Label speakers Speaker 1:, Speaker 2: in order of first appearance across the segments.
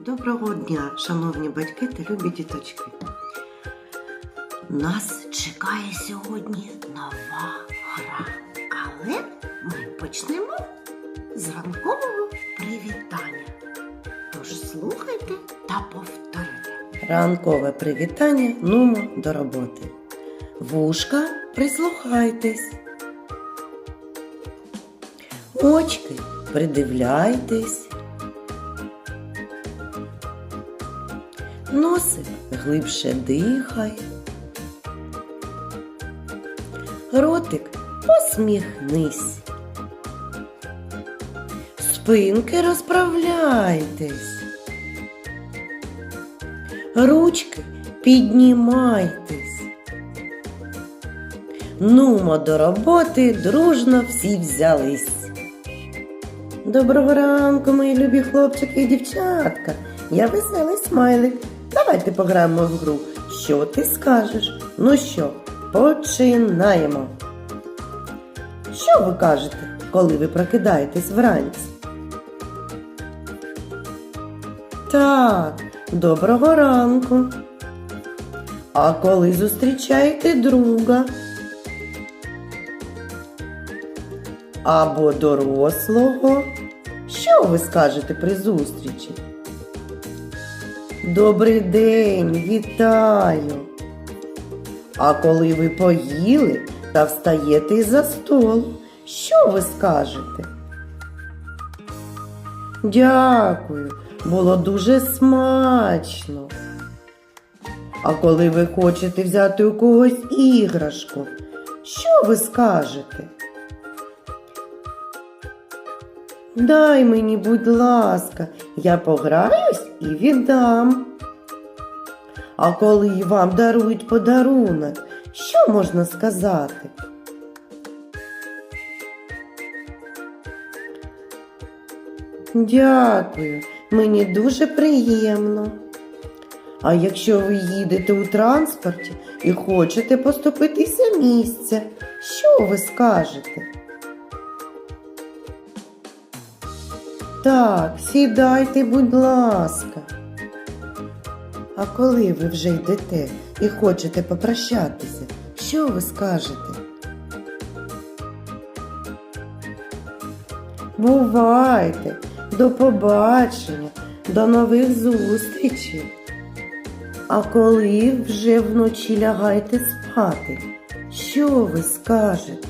Speaker 1: Доброго дня, шановні батьки та любі діточки. Нас чекає сьогодні нова гра. Але ми почнемо з ранкового привітання. Тож слухайте та повторюйте. Ранкове привітання нумо до роботи. Вушка, прислухайтесь. Очки, придивляйтесь. Носик глибше дихай. Ротик посміхнись. Спинки розправляйтесь. Ручки піднімайтесь. Нумо до роботи дружно всі взялись. Доброго ранку, мої любі хлопчики і дівчатка. Я веселий смайлик. Давайте пограємо в гру. Що ти скажеш? Ну що, починаємо. Що ви кажете, коли ви прокидаєтесь вранці? Так, доброго ранку. А коли зустрічаєте друга? Або дорослого? Що ви скажете при зустрічі? Добрий день, вітаю. А коли ви поїли та встаєте із-за столу, що ви скажете? Дякую, було дуже смачно. А коли ви хочете взяти у когось іграшку, що ви скажете? Дай мені, будь ласка, я пограюсь і віддам. А коли вам дарують подарунок, що можна сказати? Дякую, мені дуже приємно. А якщо ви їдете у транспорті і хочете поступитися місця, що ви скажете? Так, сідайте, будь ласка. А коли ви вже йдете і хочете попрощатися, що ви скажете? Бувайте, до побачення, до нових зустрічей. А коли вже вночі лягаєте спати, що ви скажете?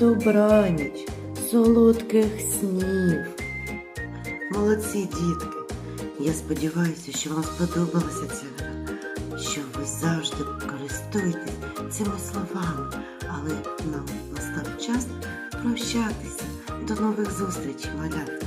Speaker 1: Добраніч, солодких снів. Молодці, дітки. Я сподіваюся, що вам сподобалася ця гра, що ви завжди користуєтесь цими словами, але нам настав час прощатися. До нових зустрічей, малята.